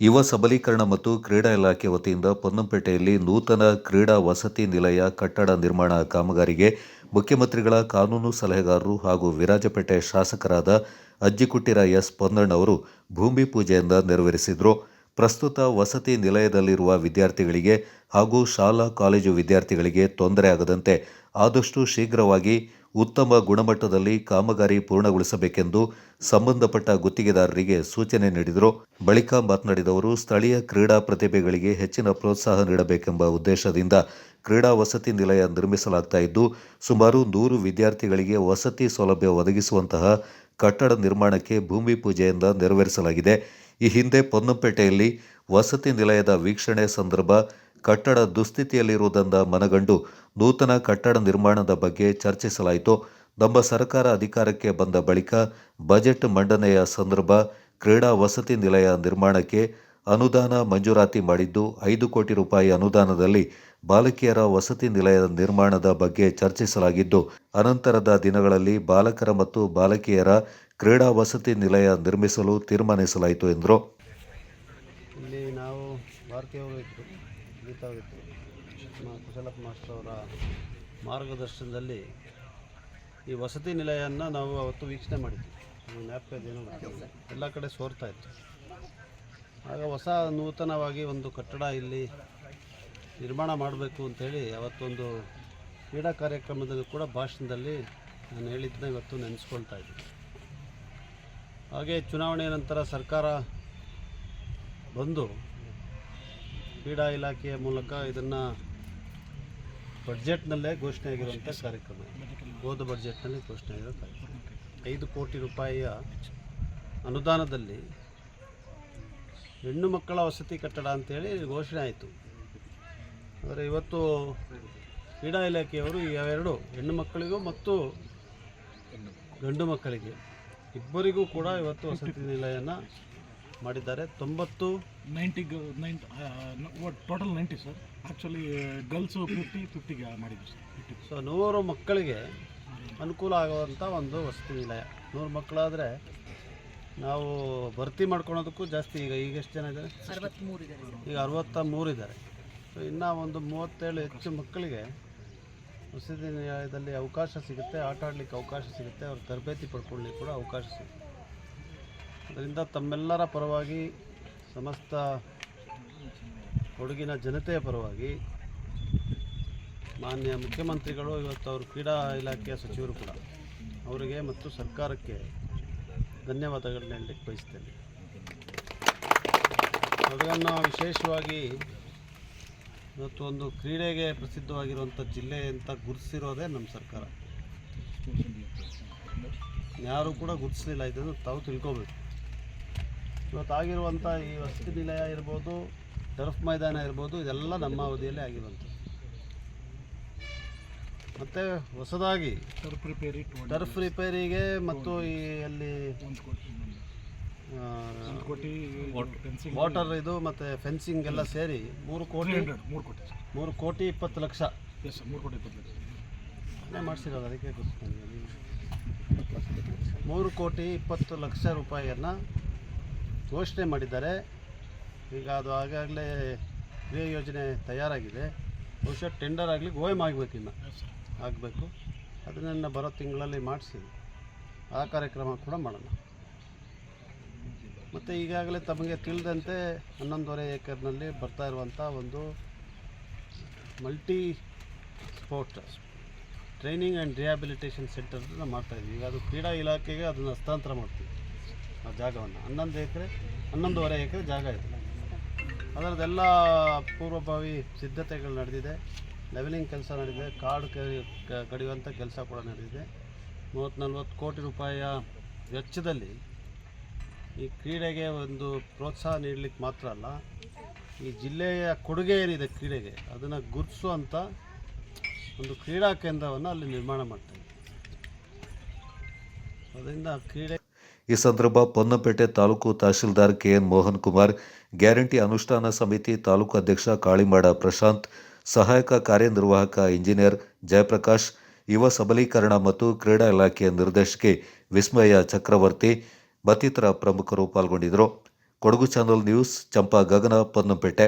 ಯುವ ಸಬಲೀಕರಣ ಮತ್ತು ಕ್ರೀಡಾ ಇಲಾಖೆ ವತಿಯಿಂದ ಪೊನ್ನಂಪೇಟೆಯಲ್ಲಿ ನೂತನ ಕ್ರೀಡಾ ವಸತಿ ನಿಲಯ ಕಟ್ಟಡ ನಿರ್ಮಾಣ ಕಾಮಗಾರಿಗೆ ಮುಖ್ಯಮಂತ್ರಿಗಳ ಕಾನೂನು ಸಲಹೆಗಾರರು ಹಾಗೂ ವಿರಾಜಪೇಟೆ ಶಾಸಕರಾದ ಅಜ್ಜಿಕುಟ್ಟಿರ ಎಸ್ ಪೊನ್ನಣ್ಣವರು ಭೂಮಿ ಪೂಜೆಯಿಂದ ನೆರವೇರಿಸಿದರು. ಪ್ರಸ್ತುತ ವಸತಿ ನಿಲಯದಲ್ಲಿರುವ ವಿದ್ಯಾರ್ಥಿಗಳಿಗೆ ಹಾಗೂ ಶಾಲಾ ಕಾಲೇಜು ವಿದ್ಯಾರ್ಥಿಗಳಿಗೆ ತೊಂದರೆ ಆಗದಂತೆ ಆದಷ್ಟು ಶೀಘ್ರವಾಗಿ ಉತ್ತಮ ಗುಣಮಟ್ಟದಲ್ಲಿ ಕಾಮಗಾರಿ ಪೂರ್ಣಗೊಳಿಸಬೇಕೆಂದು ಸಂಬಂಧಪಟ್ಟ ಗುತ್ತಿಗೆದಾರರಿಗೆ ಸೂಚನೆ ನೀಡಿದರು. ಬಳಿಕ ಮಾತನಾಡಿದವರು ಸ್ಥಳೀಯ ಕ್ರೀಡಾ ಪ್ರತಿಭೆಗಳಿಗೆ ಹೆಚ್ಚಿನ ಪ್ರೋತ್ಸಾಹ ನೀಡಬೇಕೆಂಬ ಉದ್ದೇಶದಿಂದ ಕ್ರೀಡಾ ವಸತಿ ನಿಲಯ ನಿರ್ಮಿಸಲಾಗ್ತಾ ಇದ್ದು, ಸುಮಾರು ನೂರು ವಿದ್ಯಾರ್ಥಿಗಳಿಗೆ ವಸತಿ ಸೌಲಭ್ಯ ಒದಗಿಸುವಂತಹ ಕಟ್ಟಡ ನಿರ್ಮಾಣಕ್ಕೆ ಭೂಮಿ ಪೂಜೆಯಿಂದ ನೆರವೇರಿಸಲಾಗಿದೆ. ಈ ಹಿಂದೆ ಪೊನ್ನಂಪೇಟೆಯಲ್ಲಿ ವಸತಿ ನಿಲಯದ ವೀಕ್ಷಣೆ ಸಂದರ್ಭ ಕಟ್ಟಡ ದುಸ್ಥಿತಿಯಲ್ಲಿರುವುದನ್ನು ಮನಗಂಡು ನೂತನ ಕಟ್ಟಡ ನಿರ್ಮಾಣದ ಬಗ್ಗೆ ಚರ್ಚಿಸಲಾಯಿತು. ನಮ್ಮ ಸರ್ಕಾರ ಅಧಿಕಾರಕ್ಕೆ ಬಂದ ಬಳಿಕ ಬಜೆಟ್ ಮಂಡನೆಯ ಸಂದರ್ಭ ಕ್ರೀಡಾ ವಸತಿ ನಿಲಯ ನಿರ್ಮಾಣಕ್ಕೆ ಅನುದಾನ ಮಂಜೂರಾತಿ ಮಾಡಿದ್ದು, ಐದು ಕೋಟಿ ರೂಪಾಯಿ ಅನುದಾನದಲ್ಲಿ ಬಾಲಕಿಯರ ವಸತಿ ನಿಲಯದ ನಿರ್ಮಾಣದ ಬಗ್ಗೆ ಚರ್ಚಿಸಲಾಗಿದ್ದು, ಅನಂತರದ ದಿನಗಳಲ್ಲಿ ಬಾಲಕರ ಮತ್ತು ಬಾಲಕಿಯರ ಕ್ರೀಡಾ ವಸತಿ ನಿಲಯ ನಿರ್ಮಿಸಲು ತೀರ್ಮಾನಿಸಲಾಯಿತು ಎಂದರು. ಇಲ್ಲಿ ನಾವು ಇದ್ದರು ನಮ್ಮ ಕುಶಲಪ್ಪ ಮಾಸ್ಟರ್ ಅವರ ಮಾರ್ಗದರ್ಶನದಲ್ಲಿ ಈ ವಸತಿ ನಿಲಯವನ್ನು ನಾವು ಅವತ್ತು ವೀಕ್ಷಣೆ ಮಾಡಿದ್ವಿ. ನಮ್ಗೆ ಜ್ಞಾಪಕ ಇದೇನೋ ಗೊತ್ತಿಲ್ಲ. ಎಲ್ಲ ಕಡೆ ಸೋರ್ತಾ ಇತ್ತು. ಆಗ ಹೊಸ ನೂತನವಾಗಿ ಒಂದು ಕಟ್ಟಡ ಇಲ್ಲಿ ನಿರ್ಮಾಣ ಮಾಡಬೇಕು ಅಂಥೇಳಿ ಅವತ್ತೊಂದು ಕ್ರೀಡಾ ಕಾರ್ಯಕ್ರಮದಲ್ಲೂ ಕೂಡ ಭಾಷಣದಲ್ಲಿ ನಾನು ಹೇಳಿದ್ದನ್ನ ಇವತ್ತು ನೆನೆಸ್ಕೊಳ್ತಾ ಇದ್ದೀನಿ. ಹಾಗೆ ಚುನಾವಣೆಯ ನಂತರ ಸರ್ಕಾರ ಬಂದು ಕ್ರೀಡಾ ಇಲಾಖೆಯ ಮೂಲಕ ಇದನ್ನು ಬಡ್ಜೆಟ್ನಲ್ಲೇ ಘೋಷಣೆ ಆಗಿರುವಂಥ ಕಾರ್ಯಕ್ರಮ. ಹೋದ ಬಡ್ಜೆಟ್ನಲ್ಲಿ ಘೋಷಣೆ ಆಗಿರೋ ಕಾರ್ಯಕ್ರಮ. ಐದು ಕೋಟಿ ರೂಪಾಯಿಯ ಅನುದಾನದಲ್ಲಿ ಹೆಣ್ಣು ಮಕ್ಕಳ ವಸತಿ ಕಟ್ಟಡ ಅಂತೇಳಿ ಘೋಷಣೆ ಆಯಿತು. ಆದರೆ ಇವತ್ತು ಕ್ರೀಡಾ ಇಲಾಖೆಯವರು ಈ ಎರಡು ಹೆಣ್ಣು ಮಕ್ಕಳಿಗೂ ಮತ್ತು ಗಂಡು ಮಕ್ಕಳಿಗೆ ಇಬ್ಬರಿಗೂ ಕೂಡ ಇವತ್ತು ವಸತಿ ನಿಲಯನ ಮಾಡಿದ್ದಾರೆ. ತೊಂಬತ್ತು ninety nine total ninety sir actually girls fifty ಫಿಫ್ಟಿಗೆ ಮಾಡಿದ್ವಿ ಸರ್ ಫಿಫ್ಟಿ ಸೊ ನೂರು ಮಕ್ಕಳಿಗೆ ಅನುಕೂಲ ಆಗುವಂಥ ಒಂದು ವಸತಿ ನಿಲಯ. ನೂರು ಮಕ್ಕಳಾದರೆ ನಾವು ಭರ್ತಿ ಮಾಡ್ಕೊಳೋದಕ್ಕೂ ಜಾಸ್ತಿ ಈಗ ಈಗ ಎಷ್ಟು ಜನ ಇದ್ದಾರೆ? ಈಗ ಅರವತ್ತ ಮೂರು ಇದ್ದಾರೆ. ಸೊ ಇನ್ನೂ ಒಂದು ಮೂವತ್ತೇಳು ಹೆಚ್ಚು ಮಕ್ಕಳಿಗೆ ವಸತಿ ನಿಲಯದಲ್ಲಿ ಅವಕಾಶ ಸಿಗುತ್ತೆ ಆಟ ಆಡಲಿಕ್ಕೆ ಅವಕಾಶ ಸಿಗುತ್ತೆ ಅವ್ರ ತರಬೇತಿ ಪಡ್ಕೊಳ್ಳಿಕ್ಕೆ ಕೂಡ ಅವಕಾಶ ಸಿಗುತ್ತೆ. ಅದರಿಂದ ತಮ್ಮೆಲ್ಲರ ಪರವಾಗಿ ಸಮಸ್ತ ಕೊಡಗಿನ ಜನತೆಯ ಪರವಾಗಿ ಮಾನ್ಯ ಮುಖ್ಯಮಂತ್ರಿಗಳು, ಇವತ್ತು ಅವರು ಕ್ರೀಡಾ ಇಲಾಖೆಯ ಸಚಿವರು ಕೂಡ ಅವರಿಗೆ ಮತ್ತು ಸರ್ಕಾರಕ್ಕೆ ಧನ್ಯವಾದಗಳನ್ನ ಹೇಳಲಿಕ್ಕೆ ಬಯಸ್ತೇನೆ. ಕೊಡಗನ್ನು ವಿಶೇಷವಾಗಿ ಇವತ್ತು ಒಂದು ಕ್ರೀಡೆಗೆ ಪ್ರಸಿದ್ಧವಾಗಿರುವಂಥ ಜಿಲ್ಲೆ ಅಂತ ಗುರುತಿಸಿರೋದೇ ನಮ್ಮ ಸರ್ಕಾರ. ಯಾರೂ ಕೂಡ ಗುರುತಿಸಲಿಲ್ಲ, ಇದನ್ನು ತಾವು ತಿಳ್ಕೊಬೇಕು. ಇವತ್ತು ಆಗಿರುವಂಥ ಈ ವಸತಿ ನಿಲಯ ಇರ್ಬೋದು ಟರ್ಫ್ ಮೈದಾನ ಇರ್ಬೋದು ಇದೆಲ್ಲ ನಮ್ಮ ಅವಧಿಯಲ್ಲೇ ಆಗಿರುವಂಥದ್ದು. ಮತ್ತು ಹೊಸದಾಗಿ ಟರ್ಫ್ ರಿಪೇರಿ ಟರ್ಫ್ ರಿಪೇರಿಗೆ ಮತ್ತು ಈ ಅಲ್ಲಿ ವಾಟರ್ ಇದು. ಮತ್ತು ಫೆನ್ಸಿಂಗ್ ಎಲ್ಲ ಸೇರಿ ಮೂರು ಕೋಟಿ ಮೂರು ಕೋಟಿ. ಸರ್ ಮೂರು ಕೋಟಿ ಇಪ್ಪತ್ತು ಲಕ್ಷ. ಎಸ್ ಮೂರು ಕೋಟಿ ಇಪ್ಪತ್ತು ಲಕ್ಷ. ಮಾಡಿಸಿರೋದು ಅದಕ್ಕೆ ಗೊತ್ತು ನನಗೆ ಮೂರು ಕೋಟಿ ಇಪ್ಪತ್ತು ಲಕ್ಷ ರೂಪಾಯಿಯನ್ನು ಘೋಷಣೆ ಮಾಡಿದ್ದಾರೆ. ಈಗ ಅದು ಆಗಾಗಲೇ ಕ್ರಿಯಾ ಯೋಜನೆ ತಯಾರಾಗಿದೆ. ಬಹುಶಃ ಟೆಂಡರ್ ಆಗಲಿ ಗೋಯಮ್ ಆಗಬೇಕು ಇನ್ನು. ಆಗಬೇಕು. ಅದನ್ನು ಬರೋ ತಿಂಗಳಲ್ಲಿ ಮಾಡಿಸಿ ಆ ಕಾರ್ಯಕ್ರಮ ಕೂಡ ಮಾಡೋಣ. ಮತ್ತು ಈಗಾಗಲೇ ತಮಗೆ ತಿಳಿದಂತೆ ಹನ್ನೊಂದುವರೆ ಏಕರ್ನಲ್ಲಿ ಬರ್ತಾ ಇರುವಂಥ ಒಂದು multi sport training and rehabilitation ಸೆಂಟರ್ನ ಮಾಡ್ತಾಯಿದ್ವಿ ಈಗ ಅದು ಕ್ರೀಡಾ ಇಲಾಖೆಗೆ ಅದನ್ನು ಹಸ್ತಾಂತರ ಮಾಡ್ತೀವಿ. ಆ ಜಾಗವನ್ನು. ಹನ್ನೊಂದು ಎಕರೆ, ಹನ್ನೊಂದುವರೆ ಎಕರೆ ಜಾಗ ಇದೆ. ಅದರದ್ದೆಲ್ಲ ಪೂರ್ವಭಾವಿ ಸಿದ್ಧತೆಗಳು ನಡೆದಿದೆ. ಲೆವೆಲಿಂಗ್ ಕೆಲಸ ನಡೆದಿದೆ. ಕಾರ್ಡ್ ಕ- ಕಡಿಯುವಂಥ ಕೆಲಸ ಕೂಡ ನಡೆದಿದೆ. ಮೂವತ್ತು ನಲ್ವತ್ತು ಕೋಟಿ ರೂಪಾಯಿಯ ವೆಚ್ಚದಲ್ಲಿ ಈ ಕ್ರೀಡೆಗೆ ಒಂದು ಪ್ರೋತ್ಸಾಹ ನೀಡಲಿಕ್ಕೆ ಮಾತ್ರ ಅಲ್ಲ, ಈ ಜಿಲ್ಲೆಯ ಕೊಡುಗೆ ಏನಿದೆ ಕ್ರೀಡೆಗೆ, ಅದನ್ನು ಗುರುತಿಸುವಂಥ ಒಂದು ಕ್ರೀಡಾ ಕೇಂದ್ರವನ್ನು ಅಲ್ಲಿ ನಿರ್ಮಾಣ ಮಾಡ್ತೇವೆ ಅದರಿಂದ ಕ್ರೀಡೆ ಈ ಸಂದರ್ಭ ಪೊನ್ನಪೇಟೆ ತಾಲೂಕು ತಹಶೀಲ್ದಾರ್ ಕೆಎನ್ ಮೋಹನ್ ಕುಮಾರ್, ಗ್ಯಾರಂಟಿ ಅನುಷ್ಠಾನ ಸಮಿತಿ ತಾಲೂಕು ಅಧ್ಯಕ್ಷ ಕಾಳಿಮಾಡ ಪ್ರಶಾಂತ್, ಸಹಾಯಕ ಕಾರ್ಯನಿರ್ವಾಹಕ ಇಂಜಿನಿಯರ್ ಜಯಪ್ರಕಾಶ್, ಯುವ ಸಬಲೀಕರಣ ಮತ್ತು ಕ್ರೀಡಾ ಇಲಾಖೆಯ ನಿರ್ದೇಶಕಿ ವಿಸ್ಮಯ ಚಕ್ರವರ್ತಿ ಮತ್ತಿತರ ಪ್ರಮುಖರು ಪಾಲ್ಗೊಂಡಿದ್ದರು. Kodagu channel news, Champa Gagana, Ponnampet.